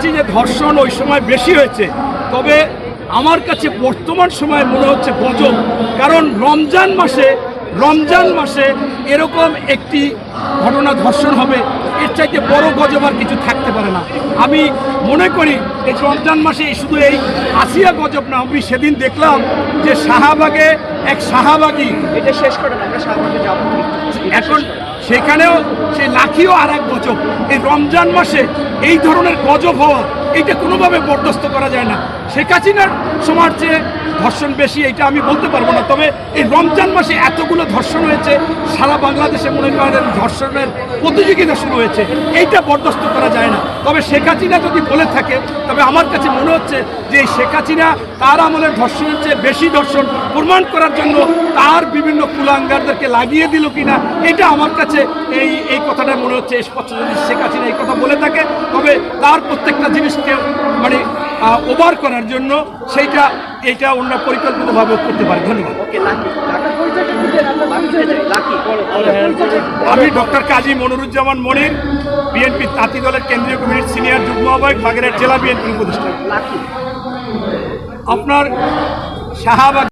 পাচ্ছি যে ধর্ষণ ওই সময় বেশি হয়েছে। তবে আমার কাছে বর্তমান সময়ে মনে হচ্ছে গজব। কারণ রমজান মাসে রমজান মাসে এরকম একটি ঘটনা ধর্ষণ হবে এর চাইতে বড় গজব আর কিছু থাকতে পারে না। আমি মনে করি এই রমজান মাসে শুধু এই আসিয়া গজব না আমি সেদিন দেখলাম যে শাহবাগে এক শাহবাগী এটা শেষ করে আমরা সামনে যাব। এখন সেখানেও সেই লাঠিও আর এক গজব। রমজান মাসে এই ধরনের গজব হওয়া, এইটা কোনোভাবে বরদাস্ত করা যায় না। শেখ হাসিনার সময়ের চেয়ে ধর্ষণ বেশি এটা আমি বলতে পারব না। তবে এই রমজান মাসে এতগুলো ধর্ষণ হয়েছে, সারা বাংলাদেশে মনে করেন ধর্ষণের প্রতিযোগিতা শুরু হয়েছে, এইটা বরদাস্ত করা যায় না। তবে শেখ হাসিনা যদি বলে থাকে, তবে আমার কাছে মনে হচ্ছে যে এই শেখ হাসিনা তার আমলের ধর্ষণের চেয়ে বেশি ধর্ষণ প্রমাণ করার জন্য তার বিভিন্ন কুলাঙ্গারদেরকে লাগিয়ে দিল কিনা, এটা আমার কাছে এই এই কথাটা মনে হচ্ছে। স্পষ্ট যদি শেখ হাসিনা এই কথা বলে থাকে, তবে তার প্রত্যেকটা জিনিসকে মানে ওভার করার জন্য সেইটা, এইটা অন্য পরিকল্পিতভাবে করতে পারে। ধন্যবাদ। আমি ডক্টর কাজী মনিরুজ্জামান মনির, বিএনপি তাঁতি দলের কেন্দ্রীয় কমিটির সিনিয়র যুগ্ম আহ্বায়ক, বাগেরহাট জেলা বিএনপির উপদেষ্টা। আপনার শাহবাগ